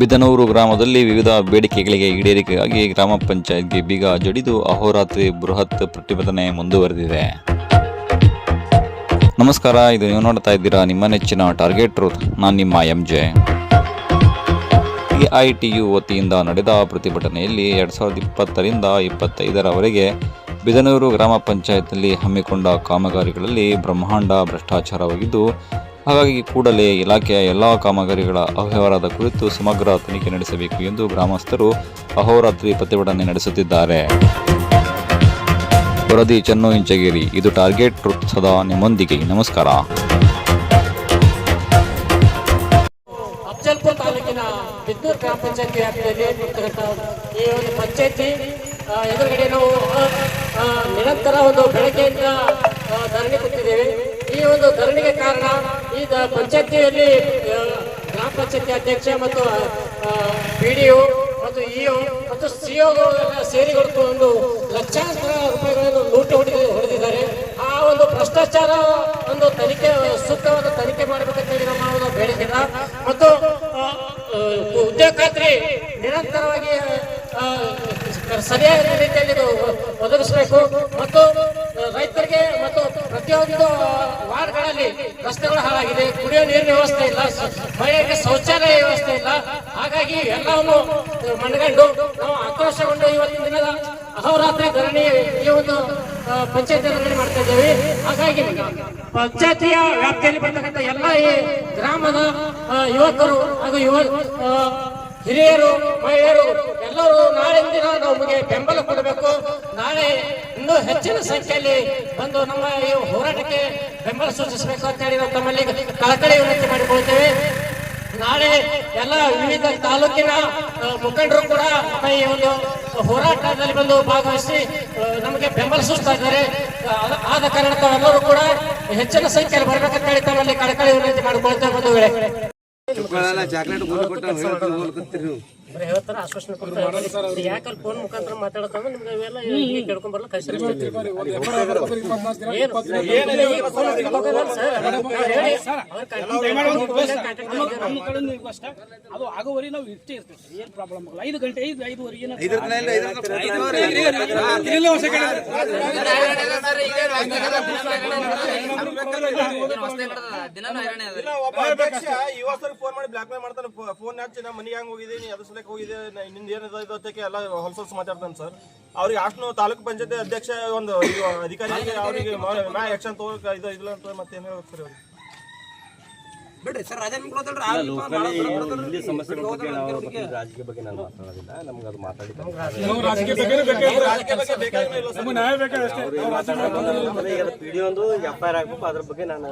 ಬಿದನೂರು ಗ್ರಾಮದಲ್ಲಿ ವಿವಿಧ ಬೇಡಿಕೆಗಳಿಗೆ ಈಡೇರಿಕೆಗಾಗಿ ಗ್ರಾಮ ಪಂಚಾಯತ್ಗೆ ಬೀಗ ಜಡಿದು ಅಹೋರಾತ್ರಿ ಬೃಹತ್ ಪ್ರತಿಭಟನೆ ಮುಂದುವರೆದಿದೆ. ನಮಸ್ಕಾರ, ಇದು ನೀವು ನೋಡ್ತಾ ಇದ್ದೀರಾ ನಿಮ್ಮ ನೆಚ್ಚಿನ ಟಾರ್ಗೆಟ್ ರೂತ್ ನಾನು ನಿಮ್ಮ ಎಂ ಜೆ ಎಐಟಿಯು ವತಿಯಿಂದ ನಡೆದ ಪ್ರತಿಭಟನೆಯಲ್ಲಿ ಎರಡು ಸಾವಿರದ ಇಪ್ಪತ್ತರಿಂದ ಇಪ್ಪತ್ತೈದರವರೆಗೆ ಬಿದನೂರು ಗ್ರಾಮ ಪಂಚಾಯತ್ನಲ್ಲಿ ಹಮ್ಮಿಕೊಂಡ ಕಾಮಗಾರಿಗಳಲ್ಲಿ ಬ್ರಹ್ಮಾಂಡ ಭ್ರಷ್ಟಾಚಾರವಾಗಿದ್ದು ಹಾಗಾಗಿ ಕೂಡಲೇ ಇಲಾಖೆಯ ಎಲ್ಲ ಕಾಮಗಾರಿಗಳ ಅವ್ಯವಹಾರದ ಕುರಿತು ಸಮಗ್ರ ತನಿಖೆ ನಡೆಸಬೇಕು ಎಂದು ಗ್ರಾಮಸ್ಥರು ಅಹೋರಾತ್ರಿ ಪ್ರತಿಭಟನೆ ನಡೆಸುತ್ತಿದ್ದಾರೆ. ವರದಿ ಚೆನ್ನು ಇಂಚಗೇರಿ, ಇದು ಟಾರ್ಗೆಟ್ ಸದಾ ನಿಮ್ಮೊಂದಿಗೆ. ನಮಸ್ಕಾರ. ತಾಲೂಕಿನ ಬಿದ್ದೂರು ಗ್ರಾಮ ಪಂಚಾಯತಿ ವ್ಯಾಪ್ತಿಯಲ್ಲಿ ಈ ಒಂದು ಪಂಚಾಯತಿ ಎದುರುಗಡೆ ನಾವು ನಿರಂತರ ಒಂದು ಬೆಳಗ್ಗೆಯಿಂದ ಧರಣಿ ಕೂತಿದ್ದೇವೆ ಈ ಒಂದು ಧರಣಿಗೆ ಕಾರಣ ಈ ಪಂಚಾಯತಿಯಲ್ಲಿ ಗ್ರಾಮ ಪಂಚಾಯತಿ ಅಧ್ಯಕ್ಷ ಮತ್ತು ಪಿ ಡಿ ಒ ಮತ್ತು ಇಒ ಮತ್ತು ಸಿಒಗಳೆಲ್ಲ ಸೇರಿಕೊಂಡು ಒಂದು ಲಕ್ಷಾಂತರ ರೂಪಾಯಿಗಳನ್ನು ಲೂಟಿ ಹೊಡೆದು, ಹೊಡೆದಿದ್ದಾರೆ. ಆ ಒಂದು ಭ್ರಷ್ಟಾಚಾರ ಒಂದು ತನಿಖೆ, ಸೂಕ್ತವಾದ ತನಿಖೆ ಮಾಡಬೇಕಂತೇಳಿ ನಮ್ಮ ಒಂದು ಬೇಡಿಕೆ ಮತ್ತು ಉದ್ಯೋಗ ಖಾತ್ರಿ ನಿರಂತರವಾಗಿ ಸರಿಯಾದ ರೀತಿಯಲ್ಲಿ ಒದಗಿಸಬೇಕು. ಮತ್ತು ಪ್ರತಿಯೊಂದು ವಾರ್ಡ್ಗಳಲ್ಲಿ ರಸ್ತೆಗಳು ಹಾಳಾಗಿದೆ, ಕುಡಿಯೋ ನೀರಿನ ವ್ಯವಸ್ಥೆ ಇಲ್ಲ ಮಹಿಳೆಯರಿಗೆ ಶೌಚಾಲಯ ವ್ಯವಸ್ಥೆ ಇಲ್ಲ. ಹಾಗಾಗಿ ಎಲ್ಲವನ್ನು ಮನಗಂಡು ನಾವು ಆಕ್ರೋಶಗೊಂಡು ಇವತ್ತಿನ ದಿನದ ಅಹೋರಾತ್ರಿ ಧರಣಿ ಈ ಒಂದು ಪಂಚಾಯತಿ ಧರಣಿ ಮಾಡ್ತಾ ಇದ್ದೇವೆ. ಹಾಗಾಗಿ ಪಂಚಾಯತಿಯ ವ್ಯಾಪ್ತಿಯಲ್ಲಿ ಬರ್ತಕ್ಕಂಥ ಎಲ್ಲ ಈ ಗ್ರಾಮದ ಯುವಕರು ಹಾಗೂ ಯುವ ಹಿರಿಯರು, ಮಹಿಳೆಯರು ಎಲ್ಲರೂ ನಾಳೆ ದಿನ ನಮಗೆ ಬೆಂಬಲ ಕೊಡಬೇಕು. ನಾಳೆ ಇನ್ನೂ ಹೆಚ್ಚಿನ ಸಂಖ್ಯೆಯಲ್ಲಿ ಬಂದು ನಮ್ಮ ಈ ಹೋರಾಟಕ್ಕೆ ಬೆಂಬಲ ಸೂಚಿಸಬೇಕು ಅಂತ ಹೇಳಿ ನಾವು ತಮ್ಮಲ್ಲಿ ಕಳಕಳಿ ವಿನಂತಿ ಮಾಡಿಕೊಳ್ತೇವೆ ನಾಳೆ ಎಲ್ಲ ವಿವಿಧ ತಾಲೂಕಿನ ಮುಖಂಡರು ಕೂಡ ಈ ಒಂದು ಹೋರಾಟದಲ್ಲಿ ಬಂದು ಭಾಗವಹಿಸಿ ನಮಗೆ ಬೆಂಬಲ ಸೂಚಿಸ್ತಾ ಇದ್ದಾರೆ. ಆದ ಕಾರಣ ತಾವೆಲ್ಲರೂ ಕೂಡ ಹೆಚ್ಚಿನ ಸಂಖ್ಯೆಯಲ್ಲಿ ಬರಬೇಕಂತ ಹೇಳಿ ತಮ್ಮಲ್ಲಿ ಕಳಕಳಿ ವಿನಂತಿ ಮಾಡಿಕೊಳ್ತೇವೆ ಒಂದು ಚಾಕ್ಲೇಟ್ ಬರೀ ಹೇಳ್ತಾರ ಆಶ್ವಾಸನೆ ಕೊಡ್ತಾರೆ. ಯಾಕಲ್ಲಿ ಫೋನ್ ಮುಖಾಂತರ ನಿಮ್ಗೆ ಇವೆಲ್ಲ ಕೇಳ್ಕೊಂಡ್ ಬರಲ್ಲ ಅದು ಆಗೋವರೆ ನಾವು ಇಷ್ಟೇ ಇರ್ತೀವಿ ಏನ್ ಪ್ರಾಬ್ಲಮ್ ಆಗಲ್ಲ ಐದು ಗಂಟೆ ಐದು ಐದುವರೆ ಏನ ಫೋನ್ ಮಾಡಿ ಬ್ಲಾಕ್ ಮೇಲ್ ಮಾಡ್ತಾನೆ ಫೋನ್ ಹಚ್ಚಿ ನಾ ಮನೆಗೆ ಹೆಂಗ್ ಹೋಗಿದ್ದೀನಿ ಅದ್ರ ಸಲಕ್ಕೆ ಹೋಗಿದೆ ನಿಂದ ಏನಿದೆ ಇದು ಅದಕ್ಕೆ ಎಲ್ಲ ಹೊಲಸ ಮಾತಾಡ್ತಾನೆ ಸರ್. ಅವ್ರಿಗೆ ಅಷ್ಟು ತಾಲೂಕು ಪಂಚಾಯತಿ ಅಧ್ಯಕ್ಷ ಒಂದು ಅಧಿಕಾರಿ ಅಧಿಕಾರಿಗೆ ಅವರಿಗೆ ಮ್ಯಾ ಆಕ್ಷನ್ ತಗೋಬೇಕು ಇದು ಇಲ್ಲ ಅಂತ ಮತ್ತೆ ಏನು ಹೇಳ್ಬೇಕು ಸರ್ ಅವ್ರಿಗೆ ಬಿಡ್ರಿ ಸರ್ ರಾಜನ್ ಇಲ್ಲಿ ಸಮಸ್ಯೆಗಳ ಬಗ್ಗೆ ನಾವು ಮತ್ತೆ ರಾಜಕೀಯ ಬಗ್ಗೆ ನಾನು ಮಾತಾಡೋದಿಲ್ಲ ನಮ್ಗೆ ಅದು ಮಾತಾಡಿ ಪಿಡಿ ಒಂದು ಎಫ್ ಐ ಆರ್ ಆಗ್ಬೇಕು ಅದ್ರ ಬಗ್ಗೆ ನಾನು